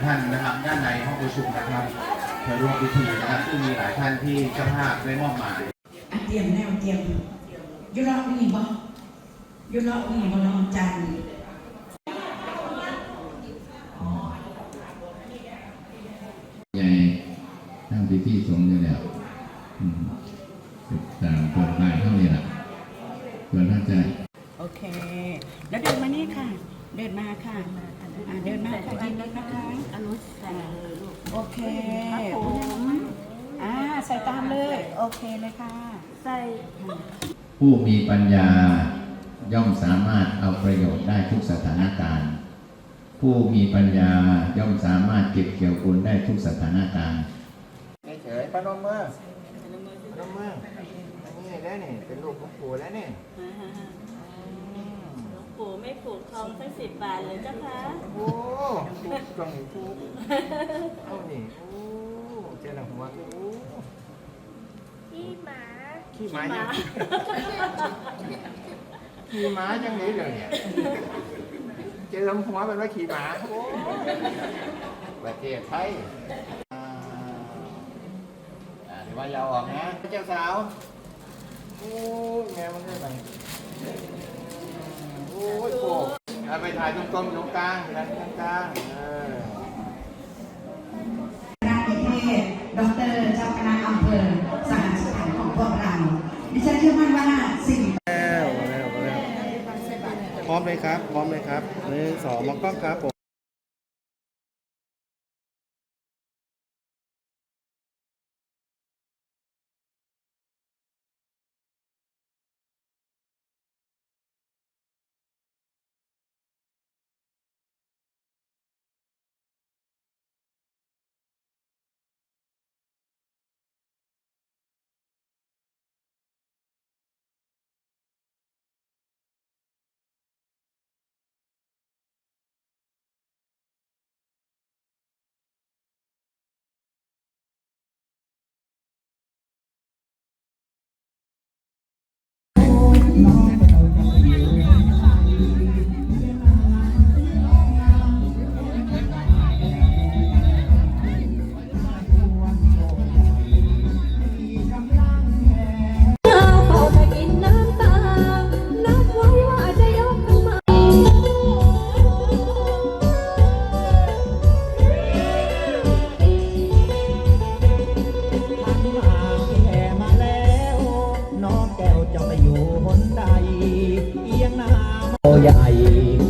ประชุมนะครับเพื่อร่วมพิธีนะครับซึ่งมีหลายท่านที่เจ้าภาพได้มอบหมายอะเตรียมแนวเตรียมอยุรอบนี่บ่อยุรอบนี่บ่น้องจันใหญ่ทำพิธีสงฆ์อยู่แล้วอืมตามกฎหมายเท่านี้แหละส่วนท่านจะ โอเค แล้วเดินมานี่ค่ะ เดินมาค่ะอะเดินมาค่ะยืนนึงนะคะอนุสาโอ เคผมอ่าใส่ตามเลย โอเคเลยค่ะ ใส่ผู้มีปัญญาย่อมสามารถเอาประโยชน์ได้ทุกสถานการณ์ ผู้มีปัญญาย่อมสามารถเก็บเกี่ยวบุญได้ทุกสถานการณ์เฉยๆปนมมือปนมมืออันนี้ได้นี่เป็นลูกของปู่แล้วนี่หลวง ปู่ไม่ผูกทองสักสิบบาทเลยเจ้าคะโอ้ปู่กล่องปู่เอานี่โอ้เจ้าหน้าหัวโอ้พี่หมาขี้หมายังขี้หมายังนี้เลยเนี่ยเจอหัวเป็นว่าขี้หมาโอ้ประเทศไทยอ่าอ่าเดี๋ยวว่ายาวออกนะเจ้าสาวโอ้ยแม่มันได้ไหม ถ้าไปถ่ายตรงกลมตรงกลางไปถ่ายตรงกลางเออคณะเทศดรเจ้าคณะอำเภอสหสถานของพวกเรา ดิฉันเชื่อมั่นว่าสิ่งแล้วแล้วแล้วพร้อมเลยครับ พร้อมเลยครับหนึ่งสองมองกล้องครับผม ใดเอียงหน้าโอใหญ่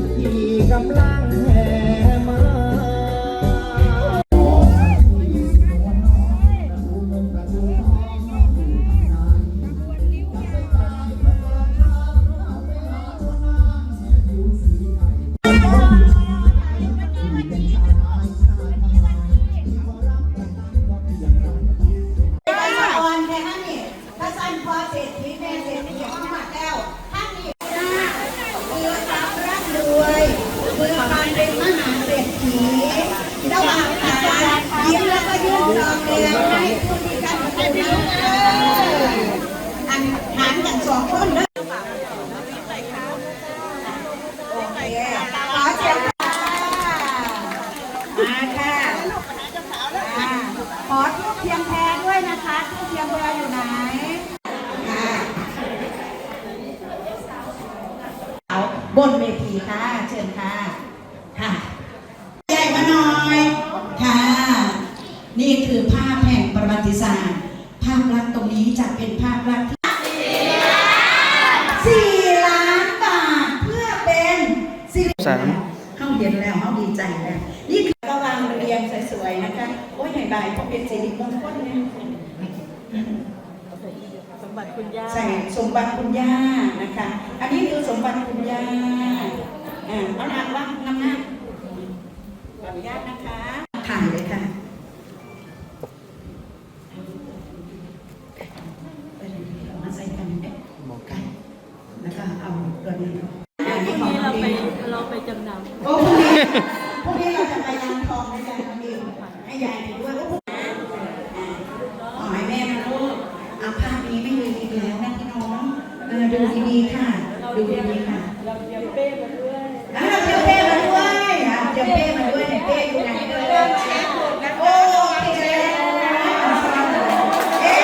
เทียมแพรด้วยนะคะทูบเทียมแพรอยู่ไหนค่ะเอาบนเวทีค่ะ เชิญค่ะ ค่ะใหญ่มาหน่อย ค่ะ นี่คือภาพแห่งประวัติศาสตร์ ภาพลักษณ์ตรงนี้จะเป็นภาพลักษณ์ที่สี่ล้านบาทเพื่อเป็นสิริสามเข้าเย็นแล้วเข้าดีใจแล้วนี่ สิริมงคลเนี่ยสมบัติคุณย่าใส่สมบัติคุณย่านะคะ อันนี้คือสมบัติคุณย่าอ่าเอาหนักว่างน้ำหน้าขออนุญาตนะคะถ่ายเลยค่ะเอามาใส่กันเนี่ยบอกกันแล้วก็เอาตัวนี้อันพนี้รุ่งของนี้น้องเราไปบิวเราไปจำนำโอ้พรุ่งนี้พรุ่งนี้เราจะไปร้านทองด้วยกันนะพี่ให้ยาย เดี๋ยวมาด้วยอะเดี๋ยวเป้มาด้วยอะเดี๋ยวมาด้วยเนี่ยเป้อยู่ไหนเอ่ยโอ้ยเจ๊อ๊ะ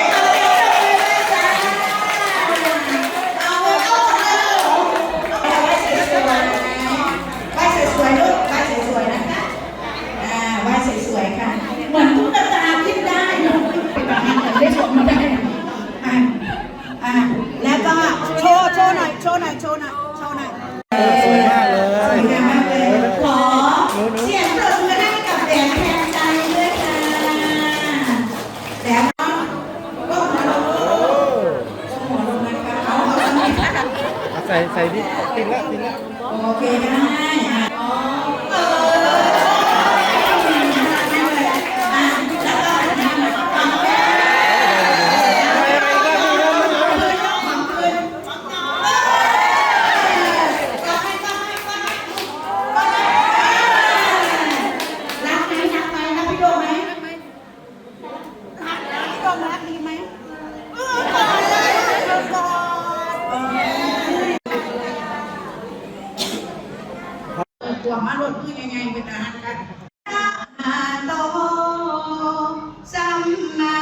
เออเคเลยใบสวยๆด้วยใบสวยๆนะคะอ่าใบสวยๆค่ะ เหมือนทุกคน คได้อ่ะอ๋ อกลัวมาลดคือยังไงเป็นอาหารกันโตสัมมา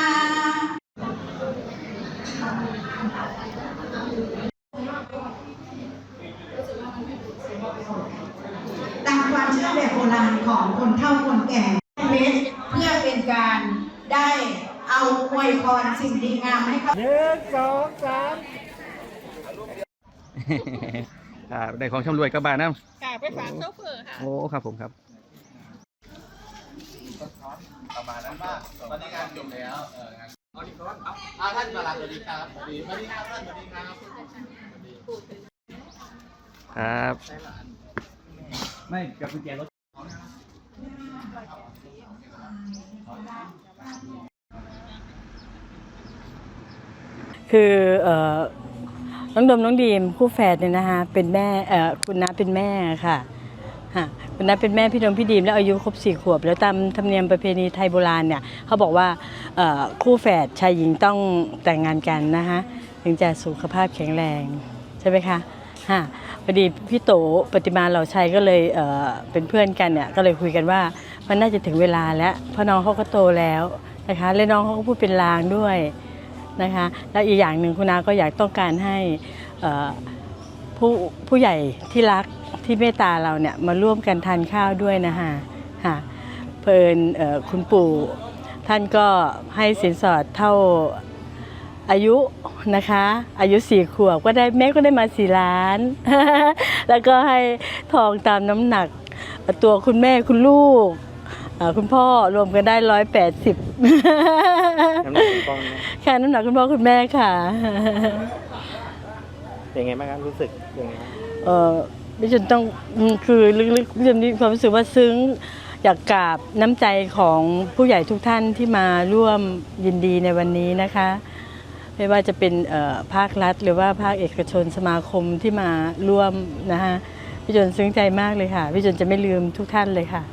ตามความเชื่อแบบโบราณของคนเฒ่าคนแก่เพชรเพื่อเป็นการได้เอาอวยพรสิ่งดีงามให้เขาหนึ่งสองสาม อ่าได้ของชำรวยกลับบ้านนะกาไปฝากโซเฟอร์ค่ะโอ้ครับผมครับประมาณนั้นบ้างตอนนี้งานจบแล้วเอองานเอาดีครับอ่าท่านประหลัดสวัสดีครับสวัสดีสวัสดีครับท่านสวัสดีครับครับไม่กับกุญแจรถคือเอ่อ น้องดมน้องดีมคู่แฝดเนี่ยนะคะเป็นแม่เอ่อคุณน้าเป็นแม่ค่ะฮะคุณน้าเป็นแม่พี่ดมพี่ดีมแล้วอายุครบสี่ขวบ แล้วตามธรรมเนียมประเพณีไทยโบราณเนี่ยเขาบอกว่าเอ่อคู่แฝดชายหญิงต้องแต่งงานกันนะคะถึงจะสุขภาพแข็งแรงใช่ไหมคะฮะพอดีพี่โตปฏิมาเหล่าชัยก็เลยเอ่อเป็นเพื่อนกันเนี่ยก็เลยคุยกันว่ามันน่าจะถึงเวลาแล้วเพราะน้องเขาก็โตแล้วนะคะและน้องเขาก็พูดเป็นลางด้วย นะคะแล้วอีกอย่างหนึ่งคุณอาก็อยากต้องการให้ผู้ผู้ใหญ่ที่รักที่เมตตาเราเนี่ยมาร่วมกันทานข้าวด้วยนะคะค่ะเพลินเอ่อคุณปู่ท่านก็ให้สินสอดเท่าอายุนะคะ อายุสี่ขวบก็ได้แม่ก็ได้มาสี่ล้าน แล้วก็ให้ทองตามน้ำหนัก ตัวคุณแม่คุณลูก อ่อคุณพ่อรวมกันได้ร้อยแปดสิบน้ำหนักคุณป้องนะค่ะน้ำหนักคุณพ่อคุณแม่ค่ะ เป็นไงบ้างครับรู้สึกยังไงบ้างเออดิฉันต้องอืมคือลึกๆดิฉันมีความรู้สึกว่าซึ้งอยากกราบน้ำใจของผู้ใหญ่ทุกท่านที่มาร่วมยินดีในวันนี้นะคะ ไม่ว่าจะเป็นเอ่อภาครัฐ หรือว่าภาคเอกชนสมาคมที่มาร่วมนะคะพี่จนซึ้งใจมากเลยค่ะพี่จนจะไม่ลืมทุกท่านเลยค่ะ